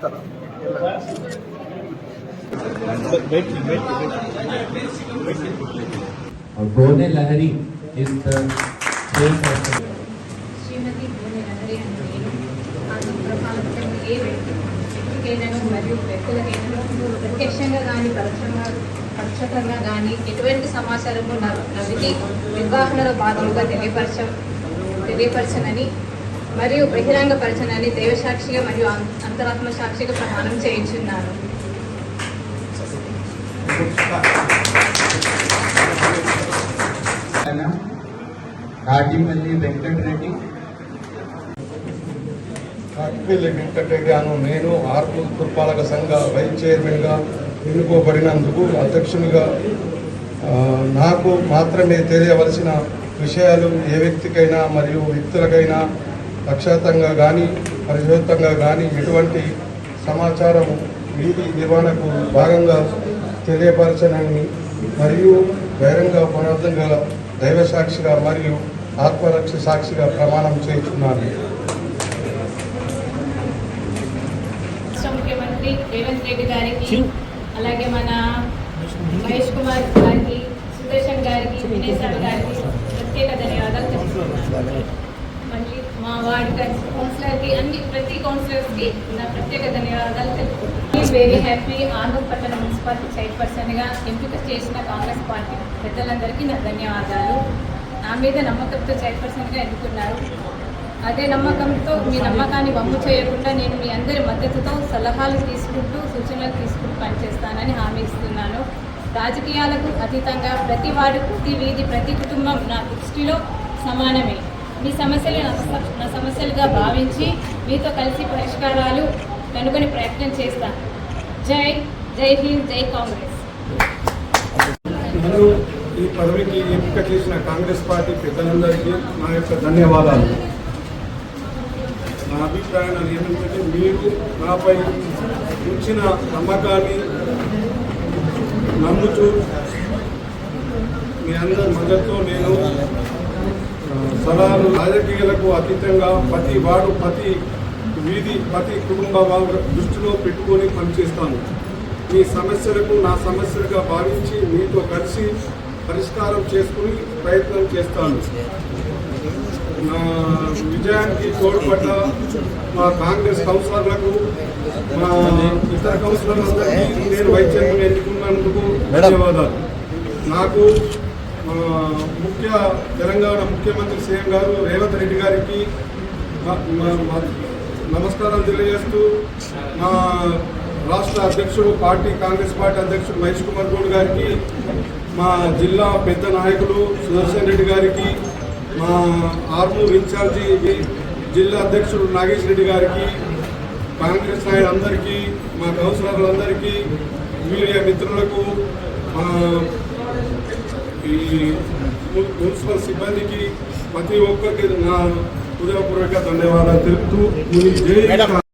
ನಂತರ Gone Lahari is the Shrimati Gone Lahari ಅಂತ ಏನು ಅದು ప్రపంచం ఏ వ్యక్తికైనాను మరియు వ్యక్తులకైనా ప్రత్యక్షంగా కానీ పరోక్షంగా పరోక్షంగా కానీ ఎటువంటి సమాచారము నవ్వితే నిర్వహణలో భాగంగా తెలియపరచ తెలియపరచనని మరియు బహిరంగపరచనని దైవసాక్షిగా మరియు అంతరాత్మ సాక్షిగా ప్రమాణం చేయించున్నాను ఆయన కాటిమల్లి వెంకటరెడ్డి. కాకిపల్లి వెంకటరెడ్డి అను నేను ఆర్పు పురపాలక సంఘ వైస్ చైర్మన్గా ఎన్నుకోబడినందుకు అధ్యక్షునిగా నాకు మాత్రమే తెలియవలసిన విషయాలు ఏ వ్యక్తికైనా మరియు వ్యక్తులకైనా పక్షాతంగా కానీ పరిశోధంగా కానీ ఎటువంటి సమాచారం వీధి నిర్వహణకు భాగంగా తెలియపరచనని మరియు బహిరంగ పునర్థంగా దైవ సాక్షిగా మరియు ఆత్మరక్ష సాక్షిగా ప్రమాణం చేస్తున్నాను ముఖ్యమంత్రి రేవంత్ రెడ్డి గారికి అలాగే మన మహేష్ కుమార్ గారికి సుదర్శన్ గారికి వినయ్ గారికి ప్రత్యేక ధన్యవాదాలు తెలుపుతున్నాను. మళ్ళీ మా వార్డ్ కౌన్సిలర్కి అన్ని ప్రతి కౌన్సిలర్స్కి నా ప్రత్యేక ధన్యవాదాలు తెలుపుకుంటున్నాను. వెరీ హ్యాపీ ఆంధ్రపట్టణ మున్సిపాలిటీ చైర్పర్సన్గా ఎంపిక చేసిన కాంగ్రెస్ పార్టీ పెద్దలందరికీ నా ధన్యవాదాలు. నా మీద నమ్మకంతో చైర్పర్సన్గా ఎన్నుకున్నారు. అదే నమ్మకంతో మీ నమ్మకాన్ని వమ్ము చేయకుండా నేను మీ అందరి మద్దతుతో సలహాలు తీసుకుంటూ సూచనలు తీసుకుంటూ పనిచేస్తానని హామీ ఇస్తున్నాను. రాజకీయాలకు అతీతంగా ప్రతి వాడు ప్రతి వీధి ప్రతి కుటుంబం నా దృష్టిలో సమానమే. మీ సమస్యలు నా సమస్యలుగా భావించి మీతో కలిసి పరిష్కారాలు కనుగొని ప్రయత్నం చేస్తాను జై జై హింద్ జై కాంగ్రెస్. నన్ను ఈ పదవికి ఎంపిక చేసిన కాంగ్రెస్ పార్టీ పెద్దలందరికీ నా యొక్క ధన్యవాదాలు. నా అభిప్రాయాలు ఏమిటంటే మీరు నాపై ఉంచిన నమ్మకాన్ని నమ్ముతూ మీ అందరి మద్దతు నేను సలహాలు రాజకీయాలకు అతీతంగా ప్రతి వాడు ప్రతి వీధి ప్రతి కుటుంబ దృష్టిలో పెట్టుకొని పనిచేస్తాను. మీ సమస్యలకు నా సమస్యలుగా భావించి మీతో కలిసి పరిష్కారం చేసుకుని ప్రయత్నం చేస్తాను. నా విజయానికి తోడ్పడ్డ మా కాంగ్రెస్ కౌన్సిలర్లకు మా ఇతర కౌన్సిలర్లందరికీ నేను వైద్యం ఎన్నుకున్నందుకు ధన్యవాదాలు. నాకు ముఖ్య తెలంగాణ ముఖ్యమంత్రి సీఎం గారు రేవంత్ రెడ్డి గారికి మా- మా- నమస్కారం తెలియజేస్తూ మా రాష్ట్ర అధ్యక్షుడు పార్టీ కాంగ్రెస్ పార్టీ అధ్యక్షుడు మహేష్ కుమార్ గౌడ్ గారికి మా జిల్లా పెద్ద నాయకులు సుదర్శన్ రెడ్డి గారికి మా ఆర్మూర్ ఇన్ఛార్జి జిల్లా అధ్యక్షుడు నాగేష్ రెడ్డి గారికి కాంగ్రెస్ నాయకులందరికీ మా కౌన్సిలర్లందరికీ మీడియా మిత్రులకు మా ఈ మున్సిపల్ సిబ్బందికి ప్రతి ఒక్కరికి నా హృదయపూర్వక ధన్యవాదాలు తెలుపుతూ జై